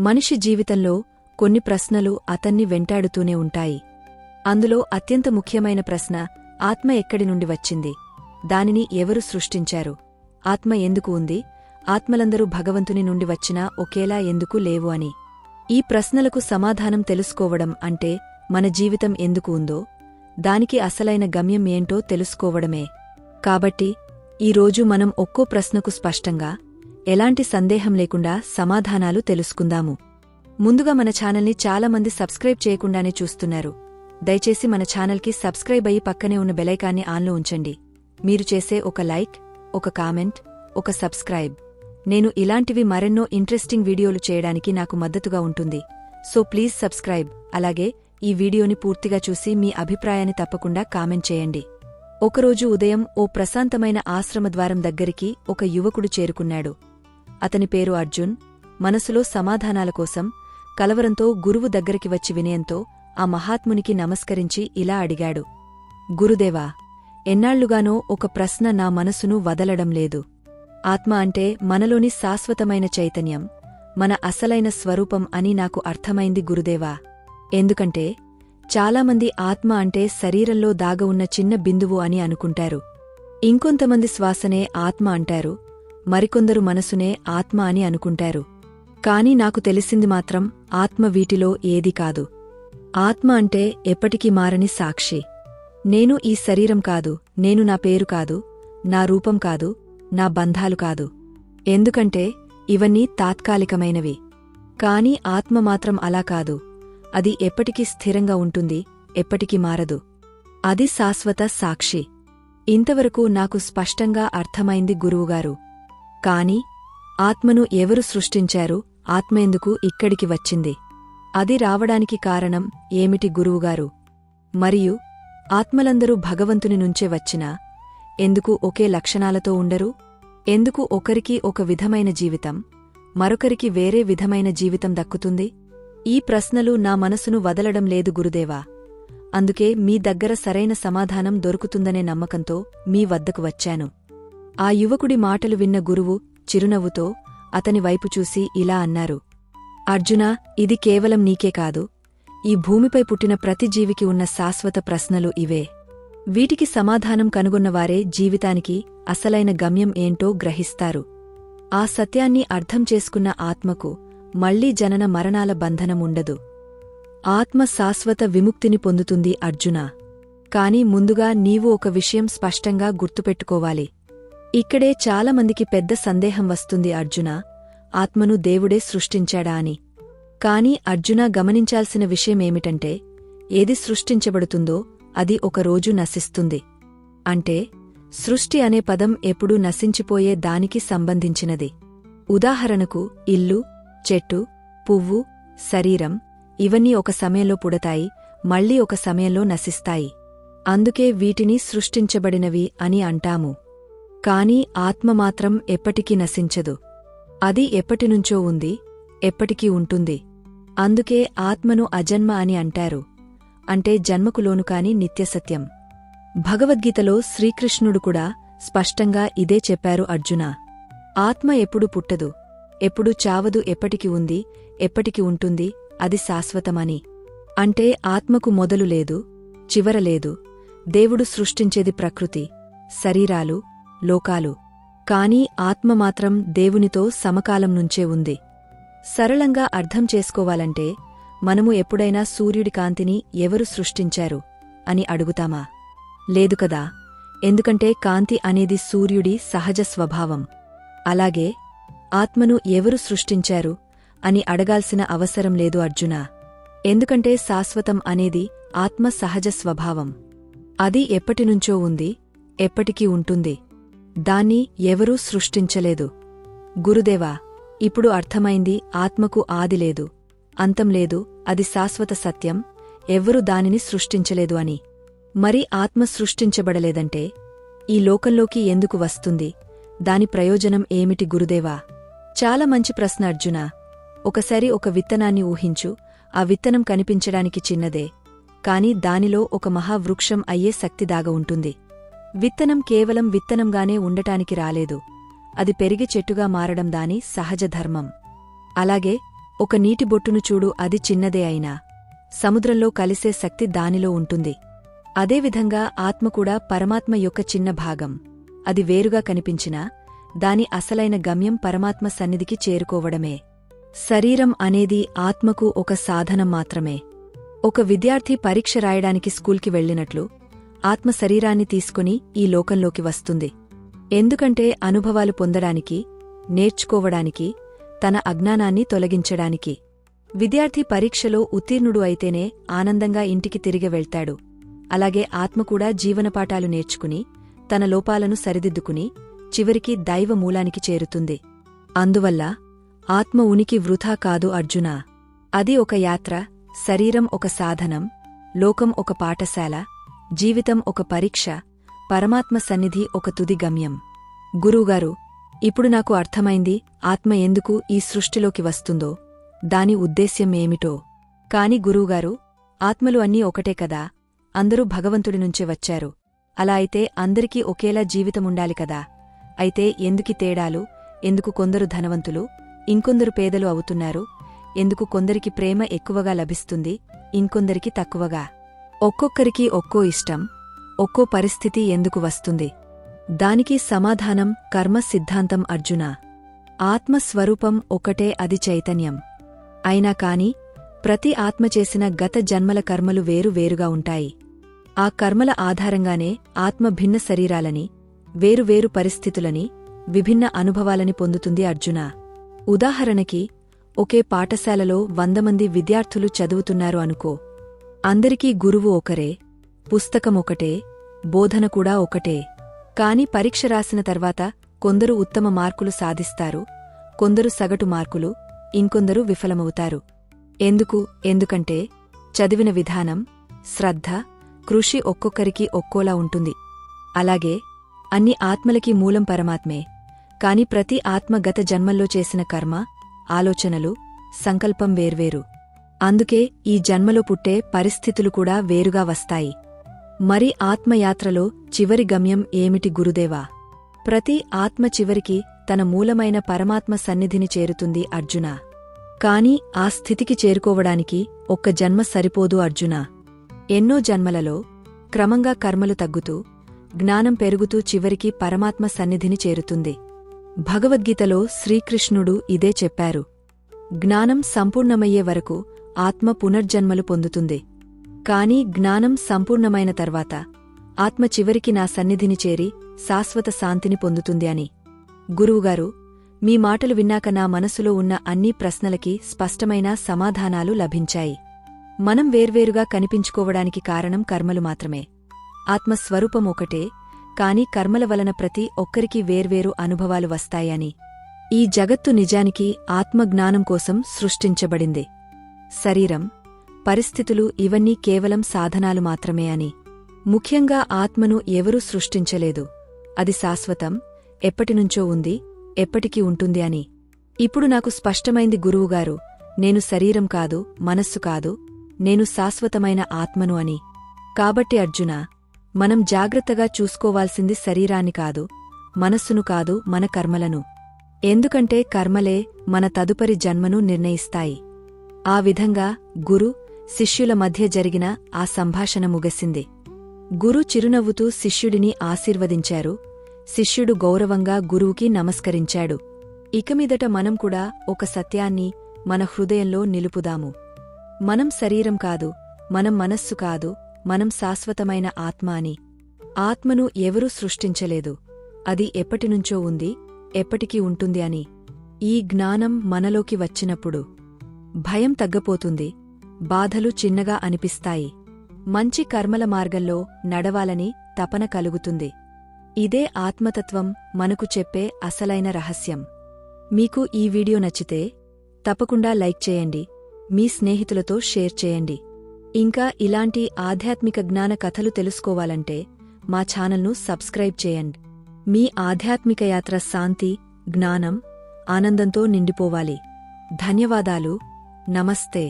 మనిషి జీవితంలో కొన్ని ప్రశ్నలు అతన్ని వెంటాడుతూనే ఉంటాయి. అందులో అత్యంత ముఖ్యమైన ప్రశ్న ఆత్మ ఎక్కడి నుండి వచ్చింది? దానిని ఎవరు సృష్టించారు? ఆత్మ ఎందుకు ఉంది? ఆత్మలందరూ భగవంతుని నుండి వచ్చినా ఒకేలా ఎందుకు లేవు అని. ఈ ప్రశ్నలకు సమాధానం తెలుసుకోవడం అంటే మన జీవితం ఎందుకు ఉందో దానికి అసలైన గమ్యం ఏంటో తెలుసుకోవడమే. కాబట్టి ఈరోజు మనం ఒక్కో ప్రశ్నకు స్పష్టంగా ఎలాంటి సందేహం లేకుండా సమాధానాలు తెలుసుకుందాము. ముందుగా మన ఛానల్ని చాలామంది సబ్స్క్రైబ్ చేయకుండానే చూస్తున్నారు. దయచేసి మన ఛానల్కి సబ్స్క్రైబ్ అయ్యి పక్కనే ఉన్న బెలైకాన్ని ఆన్లో ఉంచండి. మీరు చేసే ఒక లైక్ ఒక కామెంట్ ఒక సబ్స్క్రైబ్. నేను ఇలాంటివి మరెన్నో ఇంట్రెస్టింగ్ వీడియోలు చేయడానికి నాకు మద్దతుగా ఉంటుంది. So please subscribe. అలాగే ఈ వీడియోని పూర్తిగా చూసి మీ అభిప్రాయాన్ని తప్పకుండా కామెంట్ చేయండి. ఒకరోజు ఉదయం ఓ ప్రశాంతమైన ఆశ్రమద్వారం దగ్గరికి ఒక యువకుడు చేరుకున్నాడు. అతని పేరు అర్జున్. మనసులో సమాధానాల కోసం కలవరంతో గురువు దగ్గరికి వచ్చి వినయంతో ఆ మహాత్మునికి నమస్కరించి ఇలా అడిగాడు. గురుదేవా ఎన్నాళ్ళుగానో ఒక ప్రశ్న నా మనసును వదలడం లేదు. ఆత్మ అంటే మనలోని శాశ్వతమైన చైతన్యం మన అసలైన స్వరూపం అని నాకు అర్థమైంది గురుదేవా. ఎందుకంటే చాలామంది ఆత్మ అంటే శరీరంలో దాగ ఉన్న చిన్న బిందువు అని అనుకుంటారు. ఇంకొంతమంది శ్వాసనే ఆత్మ అంటారు. మరికొందరు మనసునే ఆత్మ అని అనుకుంటారు. కాని నాకు తెలిసింది మాత్రం ఆత్మ వీటిలో ఏది కాదు. ఆత్మ అంటే ఎప్పటికీ మారని సాక్షి. నేను ఈ శరీరం కాదు నేను నా పేరు కాదు నా రూపం కాదు నా బంధాలు కాదు. ఎందుకంటే ఇవన్నీ తాత్కాలికమైనవి. కాని ఆత్మ మాత్రం అలా కాదు. అది ఎప్పటికీ స్థిరంగా ఉంటుంది ఎప్పటికీ మారదు. అది శాశ్వత సాక్షి. ఇంతవరకు నాకు స్పష్టంగా అర్థమైంది గురువుగారు. కాని ఆత్మను ఎవరు సృష్టించారు ఆత్మేందుకు ఇక్కడికి వచ్చింది? అది రావడానికి కారణం ఏమిటి గురువుగారు? మరియు ఆత్మలందరూ భగవంతుని నుంచే వచ్చినా ఎందుకు ఒకే లక్షణాలతో ఉండరు? ఎందుకు ఒకరికి ఒక విధమైన జీవితం మరొకరికి వేరే విధమైన జీవితం దక్కుతుంది? ఈ ప్రశ్నలు నా మనసును వదలడం లేదు గురుదేవా. అందుకే మీ దగ్గర సరైన సమాధానం దొరుకుతుందనే నమ్మకంతో మీ వద్దకు వచ్చాను. ఆ యువకుడి మాటలు విన్న గురువు చిరునవ్వుతో అతని వైపు చూసి ఇలా అన్నారు. అర్జునా ఇది కేవలం నీకే కాదు. ఈ భూమిపై పుట్టిన ప్రతి జీవికి ఉన్న శాశ్వత ప్రశ్నలు ఇవే. వీటికి సమాధానం కనుగొన్నవారే జీవితానికి అసలైన గమ్యం ఏంటో గ్రహిస్తారు. ఆ సత్యాన్ని అర్థం చేసుకున్న ఆత్మకు మళ్ళీ జనన మరణాల బంధనముండదు ఆత్మ శాశ్వత విముక్తిని పొందుతుంది అర్జున. కాని ముందుగా నీవు ఒక విషయం స్పష్టంగా గుర్తుపెట్టుకోవాలి. ఇక్కడే చాలామందికి పెద్ద సందేహం వస్తుంది అర్జునా. ఆత్మను దేవుడే సృష్టించాడా అని. కాని అర్జున గమనించాల్సిన విషయమేమిటంటే ఏది సృష్టించబడుతుందో అది ఒకరోజు నశిస్తుంది. అంటే సృష్టి అనే పదం ఎప్పుడూ నశించిపోయే దానికి సంబంధించినది. ఉదాహరణకు ఇల్లు చెట్టు పువ్వు శరీరం ఇవన్నీ ఒక సమయంలో పుడతాయి మళ్ళీ ఒక సమయంలో నశిస్తాయి. అందుకే వీటిని సృష్టించబడినవి అని అంటాము. కాని ఆత్మ మాత్రం ఎప్పటికీ నశించదు. అది ఎప్పటినుంచో ఉంది ఎప్పటికీ ఉంటుంది. అందుకే ఆత్మను అజన్మ అని అంటారు. అంటే జన్మకులోను కాని నిత్యసత్యం భగవద్గీతలో శ్రీకృష్ణుడు కూడా స్పష్టంగా ఇదే చెప్పారు అర్జున. ఆత్మ ఎప్పుడు పుట్టదు ఎప్పుడు చావదు ఎప్పటికి ఉంది ఎప్పటికి ఉంటుంది అది శాశ్వతమని. అంటే ఆత్మకు మొదలు లేదు చివరలేదు దేవుడు సృష్టించేది ప్రకృతి శరీరాలు లోకాలు. కాని ఆత్మ మాత్రం దేవునితో సమకాలం నుంచే ఉంది. సరళంగా అర్థం చేసుకోవాలంటే మనము ఎప్పుడైనా సూర్యుడి కాంతిని ఎవరు సృష్టించారు? అని అడుగుతామా? లేదు కదా. ఎందుకంటే కాంతి అనేది సూర్యుడి సహజ స్వభావం. అలాగే ఆత్మను ఎవరు సృష్టించారు? అని అడగాల్సిన అవసరం లేదు అర్జున. ఎందుకంటే శాశ్వతం అనేది ఆత్మ సహజ స్వభావం. అది ఎప్పటినుంచో ఉంది ఎప్పటికీ ఉంటుంది. దాన్ని ఎవరూ సృష్టించలేదు. గురుదేవా ఇప్పుడు అర్థమైంది ఆత్మకు ఆది లేదు అంతం లేదు అది శాశ్వత సత్యం ఎవ్వరూ దానిని సృష్టించలేదు అని. మరి ఆత్మ సృష్టించబడలేదంటే ఈ లోకంలోకి ఎందుకు వస్తుంది? దాని ప్రయోజనం ఏమిటి గురుదేవా? చాలా మంచి ప్రశ్న అర్జున. ఒకసారి ఒక విత్తనాన్ని ఊహించు ఆ విత్తనం కనిపించడానికి చిన్నదే కాని దానిలో ఒక మహావృక్షం అయ్యే శక్తి దాగ ఉంటుంది. విత్తనం కేవలం విత్తనంగానే ఉండటానికి రాలేదు. అది పెరిగి చెట్టుగా మారడం దాని సహజ ధర్మం. అలాగే ఒక నీటి బొట్టును చూడు అది చిన్నదే అయినా. సముద్రంలో కలిసే శక్తి దానిలో ఉంటుంది. అదేవిధంగా ఆత్మ కూడా పరమాత్మ యొక్క చిన్న భాగం. అది వేరుగా కనిపించినా దాని అసలైన గమ్యం పరమాత్మ సన్నిధికి చేరుకోవడమే. శరీరం అనేది ఆత్మకు ఒక సాధనం మాత్రమే. ఒక విద్యార్థి పరీక్ష రాయడానికి స్కూల్కి వెళ్ళినట్లు ఆత్మ శరీరాన్ని తీసుకుని ఈ లోకంలోకి వస్తుంది. ఎందుకంటే అనుభవాలు పొందడానికి నేర్చుకోవడానికి తన అజ్ఞానాన్ని తొలగించడానికి. విద్యార్థి పరీక్షలో ఉత్తీర్ణుడు అయితేనే ఆనందంగా ఇంటికి తిరిగి వెళ్తాడు. అలాగే ఆత్మ కూడా జీవనపాఠాలు నేర్చుకుని తన లోపాలను సరిదిద్దుకుని చివరికి దైవ మూలానికి చేరుతుంది. అందువల్ల ఆత్మ ఉనికి వృథా కాదు అర్జునా. అది ఒక యాత్ర శరీరం ఒక సాధనం లోకం ఒక పాఠశాల జీవితం ఒక పరీక్ష పరమాత్మ సన్నిధి ఒక తుది గమ్యం. గురువుగారు ఇప్పుడు నాకు అర్థమైంది ఆత్మ ఎందుకు ఈ సృష్టిలోకి వస్తుందో దాని ఉద్దేశ్యం ఏమిటో. కాని గురువుగారు ఆత్మలు అన్నీ ఒకటే కదా అందరూ భగవంతుడి నుంచే వచ్చారు. అలా అయితే అందరికీ ఒకేలా జీవితముండాలి కదా. అయితే ఎందుకి తేడాలు ఎందుకు కొందరు ధనవంతులు ఇంకొందరు పేదలు అవుతున్నారు ఎందుకు కొందరికి ప్రేమ ఎక్కువగా లభిస్తుంది ఇంకొందరికి తక్కువగా. ఒక్కొక్కరికి ఒక్కో ఇష్టం ఒక్కో పరిస్థితి ఎందుకు వస్తుంది? దానికి సమాధానం కర్మ సిద్ధాంతం అర్జున. ఆత్మస్వరూపం ఒకటే అది చైతన్యం. అయినా కాని ప్రతి ఆత్మ చేసిన గత జన్మల కర్మలు వేరు వేరుగా ఉంటాయి. ఆ కర్మల ఆధారంగానే ఆత్మ భిన్న శరీరాలని వేరువేరు పరిస్థితులని విభిన్న అనుభవాలని పొందుతుంది అర్జున. ఉదాహరణకి ఒకే పాఠశాలలో వందమంది విద్యార్థులు చదువుతున్నారు అనుకో. అందరికీ గురువు ఒకరే పుస్తకమొకటే బోధన కూడా ఒకటే. కాని పరీక్ష రాసిన తర్వాత కొందరు ఉత్తమ మార్కులు సాధిస్తారు కొందరు సగటు మార్కులు ఇంకొందరు విఫలమవుతారు. ఎందుకు? ఎందుకంటే చదివిన విధానం శ్రద్ధ కృషి ఒక్కొక్కరికి ఒక్కోలా ఉంటుంది. అలాగే అన్ని ఆత్మలకి మూలం పరమాత్మే. కాని ప్రతి ఆత్మ గత జన్మల్లో చేసిన కర్మ ఆలోచనలు సంకల్పం వేర్వేరు. అందుకే ఈ జన్మలో పుట్టే పరిస్థితులు కూడా వేరుగా వస్తాయి. మరి ఆత్మయాత్రలో చివరి గమ్యం ఏమిటి గురుదేవా? ప్రతి ఆత్మ చివరికి తన మూలమైన పరమాత్మ సన్నిధిని చేరుతుంది అర్జున. కాని ఆ స్థితికి చేరుకోవడానికి ఒక్క జన్మ సరిపోదు అర్జున. ఎన్నో జన్మలలో క్రమంగా కర్మలు తగ్గుతూ జ్ఞానం పెరుగుతూ చివరికి పరమాత్మ సన్నిధిని చేరుతుంది. భగవద్గీతలో శ్రీకృష్ణుడు ఇదే చెప్పారు. జ్ఞానం సంపూర్ణమయ్యే వరకు ఆత్మ పునర్జన్మలు పొందుతుంది. కాని జ్ఞానం సంపూర్ణమైన తర్వాత ఆత్మ చివరికి నా సన్నిధిని చేరి శాశ్వత శాంతిని పొందుతుంది అని. గురువుగారు మీ మాటలు విన్నాక నా మనసులో ఉన్న అన్ని ప్రశ్నలకి స్పష్టమైన సమాధానాలు లభించాయి. మనం వేర్వేరుగా కనిపించుకోవడానికి కారణం కర్మలు మాత్రమే. ఆత్మస్వరూపం ఒకటే కాని కర్మల వలన ప్రతి ఒక్కరికి వేర్వేరు అనుభవాలు వస్తాయని. ఈ జగత్తు నిజానికి ఆత్మజ్ఞానం కోసం సృష్టించబడింది. శరీరం పరిస్థితులు ఇవన్నీ కేవలం సాధనాలు మాత్రమే అని. ముఖ్యంగా ఆత్మను ఎవరూ సృష్టించలేదు. అది శాశ్వతం ఎప్పటినుంచో ఉంది ఎప్పటికీ ఉంటుంది అని. ఇప్పుడు నాకు స్పష్టమైంది గురువుగారు నేను శరీరం కాదు మనస్సు కాదు నేను శాశ్వతమైన ఆత్మను అని. కాబట్టి అర్జున మనం జాగ్రత్తగా చూసుకోవాల్సింది శరీరాన్ని కాదు మనస్సును కాదు మన కర్మలను. ఎందుకంటే కర్మలే మన తదుపరి జన్మను నిర్ణయిస్తాయి. ఆ విధంగా గురు శిష్యుల మధ్య జరిగిన ఆ సంభాషణ ముగసింది. గురు చిరునవ్వుతూ శిష్యుడిని ఆశీర్వదించారు. శిష్యుడు గౌరవంగా గురువుకి నమస్కరించాడు. ఇకమీదట మనం కూడా ఒక సత్యాన్ని మన హృదయంలో నిలుపుదాము. మనం శరీరం కాదు మనం మనస్సు కాదు మనం శాశ్వతమైన ఆత్మ అని. ఆత్మను ఎవరూ సృష్టించలేదు. అది ఎప్పటినుంచో ఉంది ఎప్పటికీ ఉంటుంది అని. ఈ జ్ఞానం మనలోకి వచ్చినప్పుడు భయం తగ్గపోతుంది. బాధలు చిన్నగా అనిపిస్తాయి. మంచి కర్మల మార్గంలో నడవాలని తపన కలుగుతుంది. ఇదే ఆత్మతత్వం మనకు చెప్పే అసలైన రహస్యం. మీకు ఈ వీడియో నచ్చితే తప్పకుండా లైక్ చేయండి. మీ స్నేహితులతో షేర్ చేయండి. ఇంకా ఇలాంటి ఆధ్యాత్మిక జ్ఞాన కథలు తెలుసుకోవాలంటే మా ఛానల్ను సబ్స్క్రైబ్ చేయండి. మీ ఆధ్యాత్మిక యాత్ర శాంతి జ్ఞానం ఆనందంతో నిండిపోవాలి. ధన్యవాదాలు. नमस्ते।